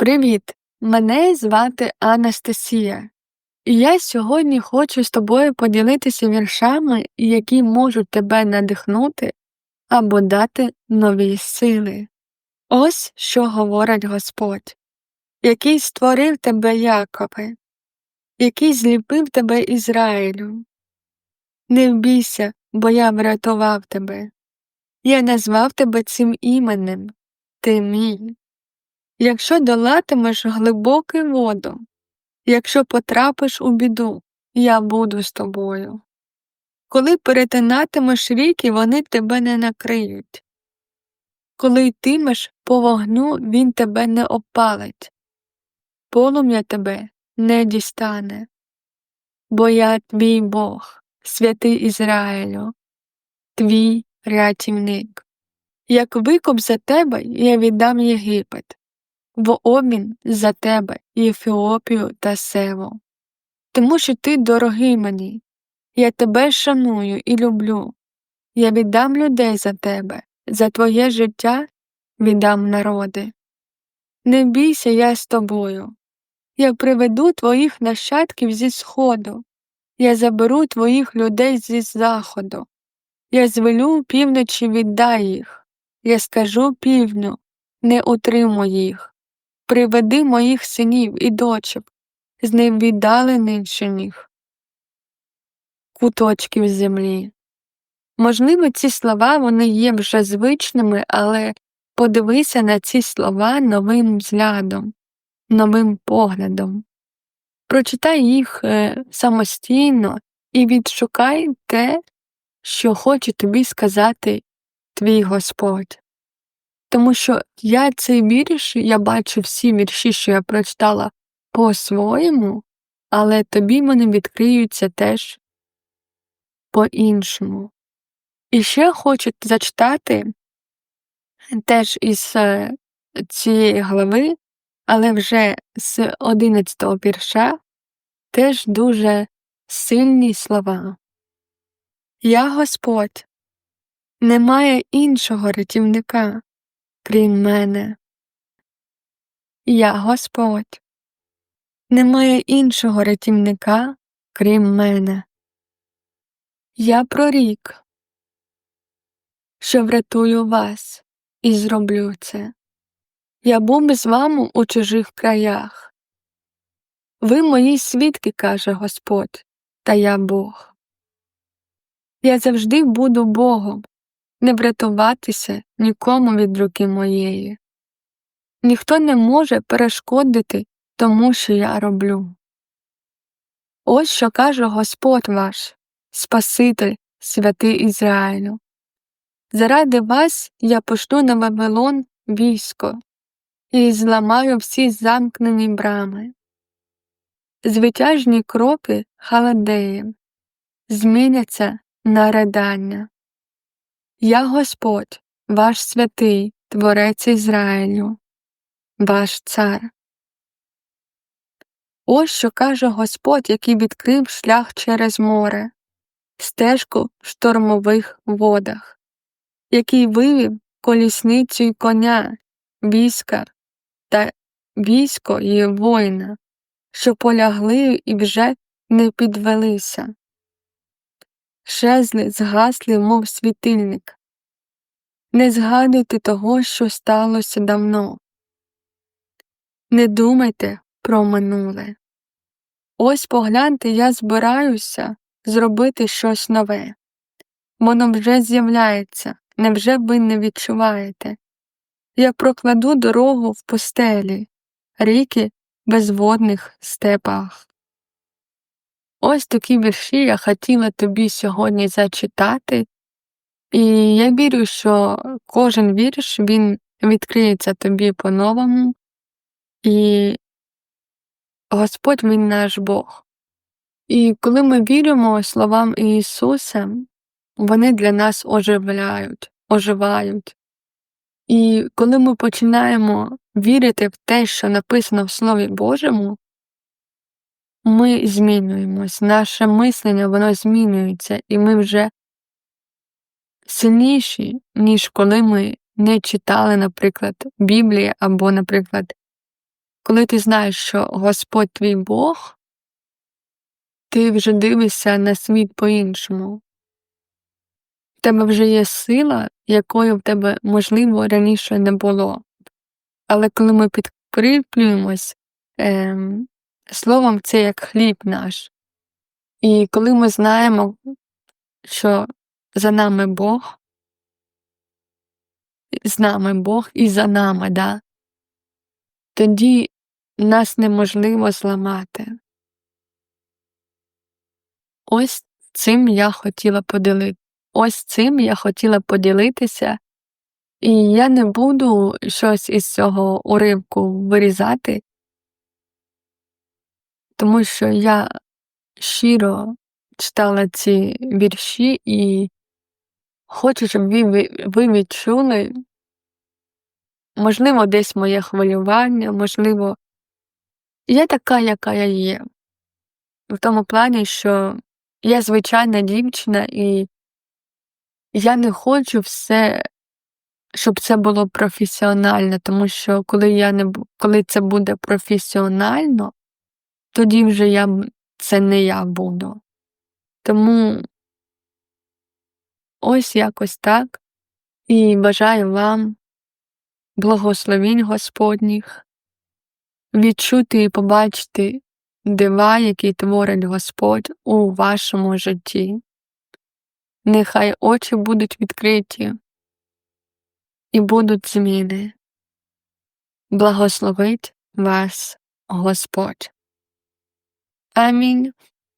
Привіт! Мене звати Анастасія, і я сьогодні хочу з тобою поділитися віршами, які можуть тебе надихнути або дати нові сили. Ось що говорить Господь, який створив тебе Якове, який зліпив тебе Ізраїлю. Не вбійся, бо я врятував тебе. Я назвав тебе цим іменем, ти мій. Якщо долатимеш глибоку воду, якщо потрапиш у біду, я буду з тобою. Коли перетинатимеш ріки, вони тебе не накриють. Коли йтимеш по вогню, він тебе не опалить, полум'я тебе не дістане. Бо я твій Бог, святий Ізраїлю, твій рятівник. Як викуп за тебе я віддам Єгипет в обмін за тебе Єфіопію та Севу. Тому що ти дорогий мені, я тебе шаную і люблю. Я віддам людей за тебе, за твоє життя віддам народи. Не бійся я з тобою. Я приведу твоїх нащадків зі сходу, я заберу твоїх людей зі заходу. Я звелю півночі віддай їх, я скажу півдню, не утримуй їх приведи моїх синів і дочок з невіддалених куточків землі. Можливо, ці слова вони є вже звичними, але подивися на ці слова новим взглядом, новим поглядом. Прочитай їх е, самостійно і відшукай те, що хоче тобі сказати твій Господь. Тому що я цей вірш, я бачу всі вірші, що я прочитала по-своєму, але тобі вони відкриються теж по-іншому. І ще хочу зачитати теж із е, цієї глави, але вже з 11 го вірша теж дуже сильні слова. Я Господь, немає іншого рятівника крім мене. Я Господь, немає іншого рятівника, крім мене. Я прорік, що врятую вас і зроблю це. Я був з вами у чужих краях. Ви мої свідки, каже Господь, та я Бог. Я завжди буду Богом, не врятуватися нікому від руки моєї. Ніхто не може перешкодити тому, що я роблю. Ось що каже Господь ваш, Спаситель, святий Ізраїлю. Заради вас я пошлю на Вавилон військо і зламаю всі замкнені брами. Звитяжні кроки халадеїв зміняться на ридання. Я Господь, ваш святий, Творець Ізраїлю, ваш цар. Ось що каже Господь, який відкрив шлях через море, стежку в штормових водах, який вивів колісницю й коня, війська та військо і воїна, що полягли і вже не підвелися щезли, згасли, мов світильник. Не згадуйте того, що сталося давно. Не думайте про минуле. Ось погляньте, я збираюся зробити щось нове. Воно вже з'являється, невже ви не відчуваєте? Я прокладу дорогу в постелі, ріки безводних степах. Ось такі вірші я хотіла тобі сьогодні зачитати, і я вірю, що кожен вірш він відкриється тобі по-новому, і Господь він наш Бог. І коли ми віримо словам Ісуса, вони для нас оживляють, оживають. І коли ми починаємо вірити в те, що написано в Слові Божому, ми змінюємось, наше мислення воно змінюється, і ми вже сильніші, ніж коли ми не читали, наприклад, Біблії або, наприклад, коли ти знаєш, що Господь твій Бог, ти вже дивишся на світ по-іншому. В тебе вже є сила, якої в тебе, можливо, раніше не було. Але коли ми підкріплюємось ем, словом, це як хліб наш. І коли ми знаємо, що за нами Бог, з нами Бог і за нами, да, тоді нас неможливо зламати. Ось цим я хотіла поділити. Ось цим я хотіла поділитися, і я не буду щось із цього уривку вирізати, тому що я щиро читала ці вірші і хочу, щоб ви, ви відчули, можливо, десь моє хвилювання, можливо, я така, яка я є. В тому плані, що я звичайна дівчина, і я не хочу все, щоб це було професіонально, тому що коли я не коли це буде професіонально, тоді вже я це не я буду. Тому ось якось так. І бажаю вам благословінь Господніх, відчути і побачити дива, які творить Господь у вашому житті. Нехай очі будуть відкриті і будуть зміни. Благословить вас Господь. I mean,